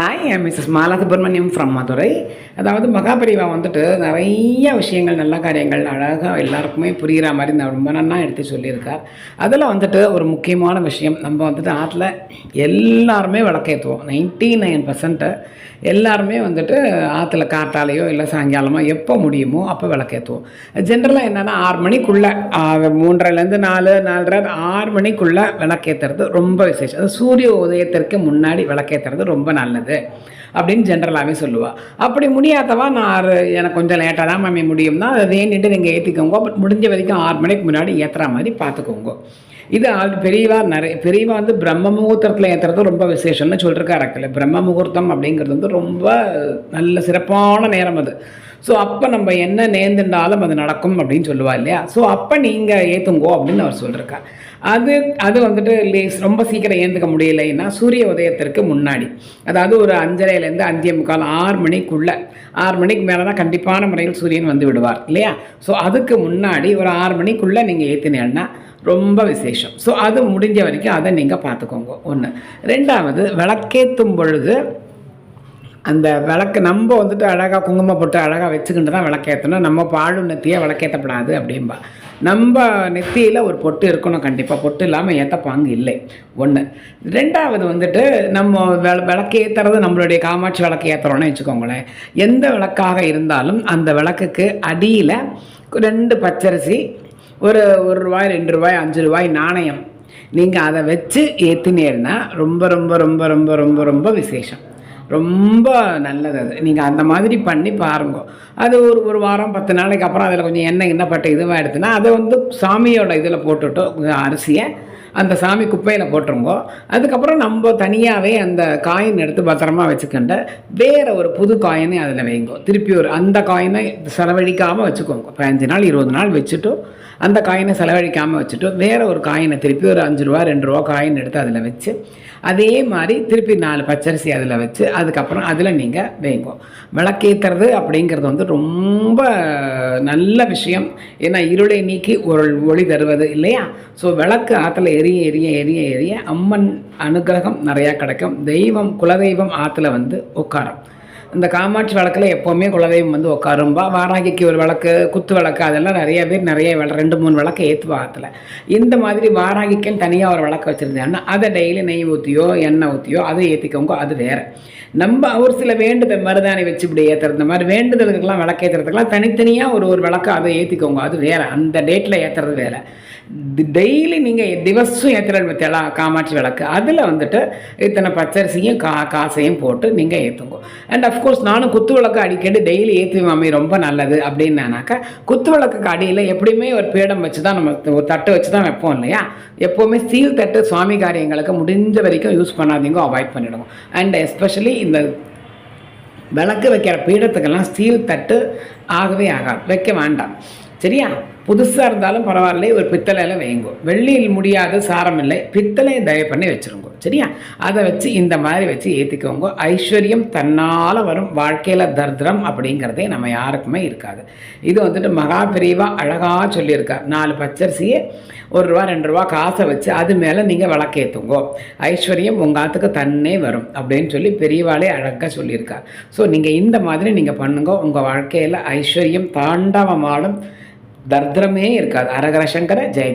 Hi missus Mala Subramaniam from Madurai அதாவது மகாபரிவா வந்துட்டு நிறைய விஷயங்கள் நல்ல காரியங்கள் அழகாக எல்லாருக்குமே புரிகிற மாதிரி நான் ரொம்ப நன்னா எடுத்து சொல்லியிருக்கார் அதில் வந்துட்டு ஒரு முக்கியமான விஷயம் நம்ம வந்துட்டு ஆற்றுல எல்லாருமே விளக்கேற்றுவோம் நைன்ட்டி நைன் பர்சன்ட்டு எல்லாருமே வந்துட்டு ஆற்றுல காற்றாலேயோ இல்லை சாயங்காலமோ எப்போ முடியுமோ அப்போ விளக்கேற்றுவோம் ஜென்ரலாக என்னென்னா ஆறு மணிக்குள்ளே மூன்றரைலேருந்து நாலு நாலரை ஆறு மணிக்குள்ளே விளக்கேற்றுறது ரொம்ப விசேஷம். அது சூரிய உதயத்திற்கு முன்னாடி விளக்கேற்றுறது ரொம்ப நல்லது. அப்படின்னு ஜென்ரலாகவே சொல்லுவாள் அப்படி முடியாதவா நான் ஆறு எனக்கு கொஞ்சம் லேட்டாக தான் மேம் முடியும்னா அதை வேண்டிட்டு நீங்கள் ஏற்றிக்கோங்க பட் முடிஞ்ச வரைக்கும் ஆறு மணிக்கு முன்னாடி ஏற்றுற மாதிரி பார்த்துக்கோங்க இது ஆள் பெரியவா நிறைய பெரியவா வந்து பிரம்ம முகூர்த்தத்தில் ஏற்றுறது ரொம்ப விசேஷம்னு சொல்லிருக்காரு அக்கில் பிரம்ம முகூர்த்தம் அப்படிங்கிறது வந்து ரொம்ப நல்ல சிறப்பான நேரம் அது. ஸோ அப்போ நம்ம என்ன நேர்ந்துட்டாலும் அது நடக்கும் அப்படின்னு சொல்லுவா இல்லையா? ஸோ அப்போ நீங்கள் ஏற்றுங்கோ அப்படின்னு அவர் சொல்லியிருக்கார் அது அது வந்துட்டு லேஸ் ரொம்ப சீக்கிரம் ஏந்துக்க முடியலைன்னா சூரிய உதயத்திற்கு முன்னாடி அதாவது ஒரு அஞ்சரைலேருந்து அஞ்சே முக்கால் ஆறு மணிக்குள்ளே ஆறு மணிக்கு மேலே தான் கண்டிப்பான முறையில் சூரியன் வந்து விடுவார் இல்லையா? ஸோ அதுக்கு முன்னாடி ஒரு ஆறு மணிக்குள்ளே நீங்கள் ஏற்றினீங்கன்னா ரொம்ப விசேஷம். ஸோ அது முடிஞ்ச வரைக்கும் அதை நீங்கள் பார்த்துக்கோங்க. ஒன்று ரெண்டாவது விளக்கேற்றும் பொழுது அந்த விளக்கு நம்ம வந்துட்டு அழகாக குங்குமம் போட்டு அழகாக வச்சுக்கிட்டு தான் விளக்கேற்றணும் நம்ம பாழும் நெத்தியாக விளக்கேற்றப்படாது அப்படின்பா நம்ம நெத்தியில் ஒரு பொட்டு இருக்கணும் கண்டிப்பாக பொட்டு இல்லாமல் ஏற்றப்பாங்க இல்லை. ஒன்று ரெண்டாவது வந்துட்டு நம்ம வெ விளக்கேற்றுறது நம்மளுடைய காமாட்சி விளக்கு ஏற்றுறோன்னு வச்சுக்கோங்களேன். எந்த விளக்காக இருந்தாலும் அந்த விளக்குக்கு அடியில் ரெண்டு பச்சரிசி ஒரு ஒரு ரூபாய் ரெண்டு ரூபாய் அஞ்சு ரூபாய் நாணயம். நீங்கள் அதை வச்சு ஏற்றினீர்னா ரொம்ப ரொம்ப ரொம்ப ரொம்ப ரொம்ப ரொம்ப விசேஷம். ரொம்ப நல்லது அது. நீங்கள் அந்த மாதிரி பண்ணி பாருங்க. அது ஒரு ஒரு வாரம் பத்து நாளைக்கு அப்புறம் அதில் கொஞ்சம் எண்ணெய் எண்ணெய் இதுவாக எடுத்துனா அதை வந்து சாமியோட இதில் போட்டுவிட்டோம் அரிசியை அந்த சாமி குப்பையில் போட்டுருங்கோ. அதுக்கப்புறம் நம்ம தனியாகவே அந்த காயின் எடுத்து பத்திரமா வச்சுக்கிண்டு வேறு ஒரு புது காயினை அதில் வைங்கோ. திருப்பி ஒரு அந்த காயினை செலவழிக்காமல் வச்சுக்கோங்க. பதினஞ்சு நாள் இருபது நாள் வச்சுட்டு அந்த காயினை செலவழிக்காமல் வச்சுட்டு வேறு ஒரு காயினை திருப்பி ஒரு அஞ்சு ரூபா ரெண்டு ரூபா காயின் எடுத்து அதில் வச்சு அதே மாதிரி திருப்பி நாலு பச்சரிசி அதில் வச்சு அதுக்கப்புறம் அதில் நீங்கள் வைங்கோ. விளக்கேற்றுறது அப்படிங்கிறது வந்து ரொம்ப நல்ல விஷயம். ஏன்னா இருளை நீக்கி ஒரு ஒளி தருவது இல்லையா? ஸோ விளக்கு ஆற்றுல எரிய எரிய எரிய எரிய அம்மன் அனுகிரகம் நிறையா கிடைக்கும். தெய்வம் குலதெய்வம் ஆற்றுல வந்து உட்காரம். இந்த காமாட்சி விளக்கில் எப்போவுமே குலதெய்வம் வந்து உட்காரும்பா வாராகிக்கு ஒரு விளக்கு குத்து விளக்கு அதெல்லாம் நிறைய பேர் நிறைய விள ரெண்டு மூணு விளக்கு ஏற்றுவா இந்த மாதிரி வாராகிக்குன்னு தனியாக ஒரு விளக்கு வச்சுருந்தாங்கன்னா அதை டெய்லி நெய் ஊற்றியோ எண்ணெய் ஊற்றியோ அதை ஏற்றிக்கோங்க அது வேறு. நம்ம ஒரு சில வேண்டுதல் மருதாணி வச்சு இப்படி ஏற்றுறது இந்த மாதிரி வேண்டுதலுக்கெல்லாம் விளக்கு ஏற்றுறதுக்கெல்லாம் தனித்தனியாக ஒரு ஒரு விளக்கு அதை ஏற்றிக்கோங்க அது வேறு. அந்த டேட்டில் ஏற்றுறது வேறு. டெய்லி நீங்கள் திவசம் ஏற்றுறது பற்றியெல்லாம் காமாட்சி விளக்கு அதில் வந்துட்டு இத்தனை பச்சரிசியும் கா காசையும் போட்டு நீங்கள் ஏற்றுங்க அண்ட் ஆஃப் அஃப்கோர்ஸ் நானும் குத்து விளக்கு அடிக்கடி டெய்லி ஏற்றுவேன் மாமி ரொம்ப நல்லது அப்படின்னானாக்கா குத்து விளக்குக்கு அடியில் எப்படியுமே ஒரு பீடம் வச்சு தான் நம்ம ஒரு தட்டு வச்சு தான் வைப்போம் இல்லையா? எப்போவுமே ஸ்டீல் தட்டு சுவாமி காரியங்களுக்கு முடிஞ்ச வரைக்கும் யூஸ் பண்ணாதீங்க அவாய்ட் பண்ணிவிடுவோம் அண்ட் எஸ்பெஷலி இந்த விளக்கு வைக்கிற பீடத்துக்கெல்லாம் ஸ்டீல் தட்டு ஆகவே ஆகாது. வைக்க வேண்டாம். சரியா? புதுசாக இருந்தாலும் பரவாயில்ல ஒரு பித்தளையில் வைங்கோ வெள்ளியில் முடியாத சாரம் இல்லை பித்தளையை தயவு பண்ணி வச்சுருங்க. சரியா? அதை வச்சு இந்த மாதிரி வச்சு ஏற்றிக்கோங்க ஐஸ்வர்யம் தன்னால் வரும். வாழ்க்கையில் தர்திரம் அப்படிங்கிறதே நம்ம யாருக்குமே இருக்காது. இது வந்துட்டு மகா பிரிவாக அழகாக சொல்லியிருக்கார் நாலு பச்சரிசியை ஒரு ரூபா ரெண்டு ரூபா காசை வச்சு அது மேலே நீங்கள் விளக்கேற்றுங்கோ ஐஸ்வர்யம் உங்காத்துக்கு தன்னே வரும் அப்படின்னு சொல்லி பெரியவாளே அழகாக சொல்லியிருக்கார் ஸோ நீங்கள் இந்த மாதிரி நீங்கள் பண்ணுங்க. உங்கள் வாழ்க்கையில் ஐஸ்வர்யம் தாண்டவமாடும். தர்திரமே இருக்காது. அரகர சங்கர ஜெய